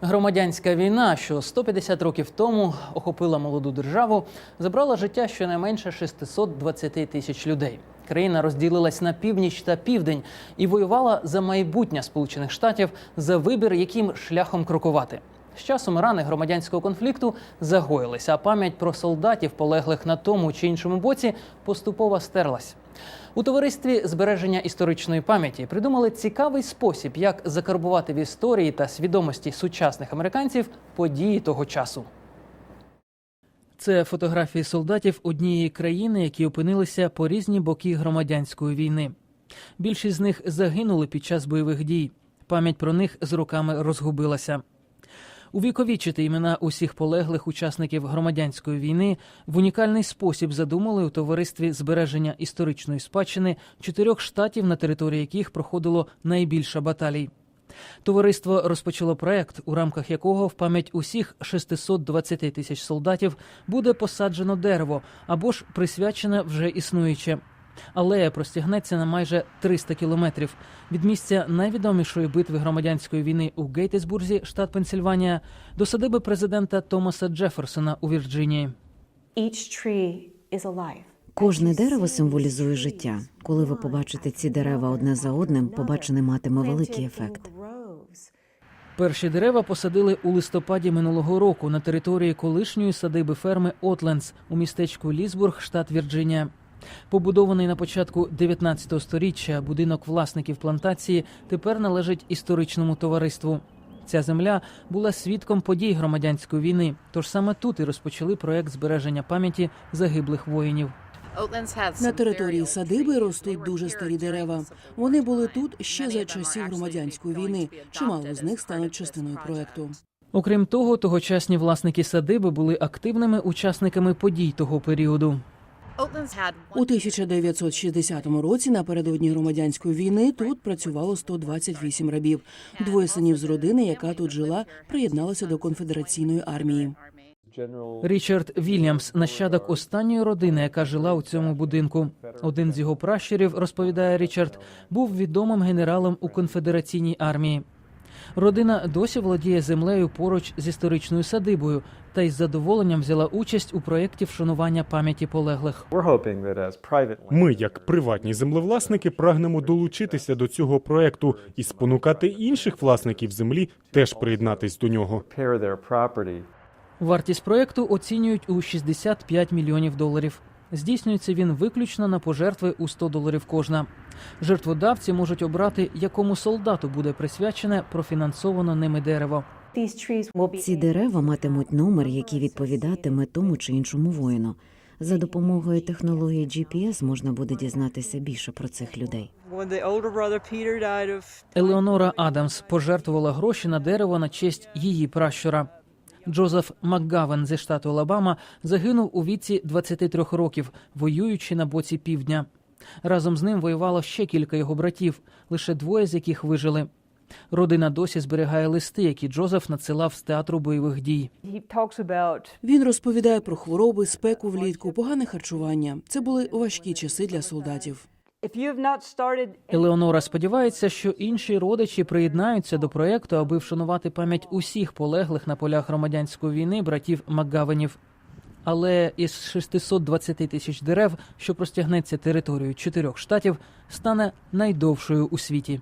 Громадянська війна, що 150 років тому охопила молоду державу, забрала життя щонайменше 620 тисяч людей. Країна розділилась на північ та південь і воювала за майбутнє Сполучених Штатів за вибір, яким шляхом крокувати. З часом рани громадянського конфлікту загоїлися, а пам'ять про солдатів, полеглих на тому чи іншому боці, поступово стерлась. У товаристві збереження історичної пам'яті придумали цікавий спосіб, як закарбувати в історії та свідомості сучасних американців події того часу. Це фотографії солдатів однієї країни, які опинилися по різні боки громадянської війни. Більшість з них загинули під час бойових дій. Пам'ять про них з роками розгубилася. Увіковічити імена усіх полеглих учасників громадянської війни в унікальний спосіб задумали у товаристві збереження історичної спадщини чотирьох штатів, на території яких проходило найбільше баталій. Товариство розпочало проект, у рамках якого в пам'ять усіх 620 тисяч солдатів буде посаджено дерево або ж присвячене вже існуюче. Алея простягнеться на майже 300 кілометрів від місця найвідомішої битви громадянської війни у Гейтисбурзі, штат Пенсільванія, до садиби президента Томаса Джеферсона у Вірджинії. Кожне дерево символізує життя. Коли ви побачите ці дерева одне за одним, побачене матиме великий ефект. Перші дерева посадили у листопаді минулого року на території колишньої садиби ферми Отлендс у містечку Лісбург, штат Вірджинія. Побудований на початку 19 століття будинок власників плантації тепер належить історичному товариству. Ця земля була свідком подій громадянської війни, тож саме тут і розпочали проект збереження пам'яті загиблих воїнів. На території садиби ростуть дуже старі дерева. Вони були тут ще за часів громадянської війни. Чимало з них стануть частиною проекту. Окрім того, тогочасні власники садиби були активними учасниками подій того періоду. У 1960 році, напередодні громадянської війни, тут працювало 128 рабів. Двоє синів з родини, яка тут жила, приєдналися до конфедераційної армії. Річард Вільямс, нащадок останньої родини, яка жила у цьому будинку. Один з його пращурів, розповідає Річард, був відомим генералом у конфедераційній армії. Родина досі володіє землею поруч з історичною садибою та із задоволенням взяла участь у проєкті вшанування пам'яті полеглих. Ми, як приватні землевласники, прагнемо долучитися до цього проекту і спонукати інших власників землі теж приєднатись до нього. Вартість проєкту оцінюють у 65 мільйонів доларів. Здійснюється він виключно на пожертви у 100 доларів кожна. Жертводавці можуть обрати, якому солдату буде присвячене профінансовано ними дерево. Ці дерева матимуть номер, який відповідатиме тому чи іншому воїну. За допомогою технології GPS можна буде дізнатися більше про цих людей. Елеонора Адамс пожертвувала гроші на дерево на честь її пращура. Джозеф Макгавен зі штату Алабама загинув у віці 23 років, воюючи на боці півдня. Разом з ним воювало ще кілька його братів, лише двоє з яких вижили. Родина досі зберігає листи, які Джозеф надсилав з театру бойових дій. Він розповідає про хвороби, спеку влітку, погане харчування. Це були важкі часи для солдатів. Елеонора сподівається, що інші родичі приєднаються до проєкту, аби вшанувати пам'ять усіх полеглих на полях громадянської війни братів Макгавенів. Але із 620 тисяч дерев, що простягнеться територією чотирьох штатів, стане найдовшою у світі.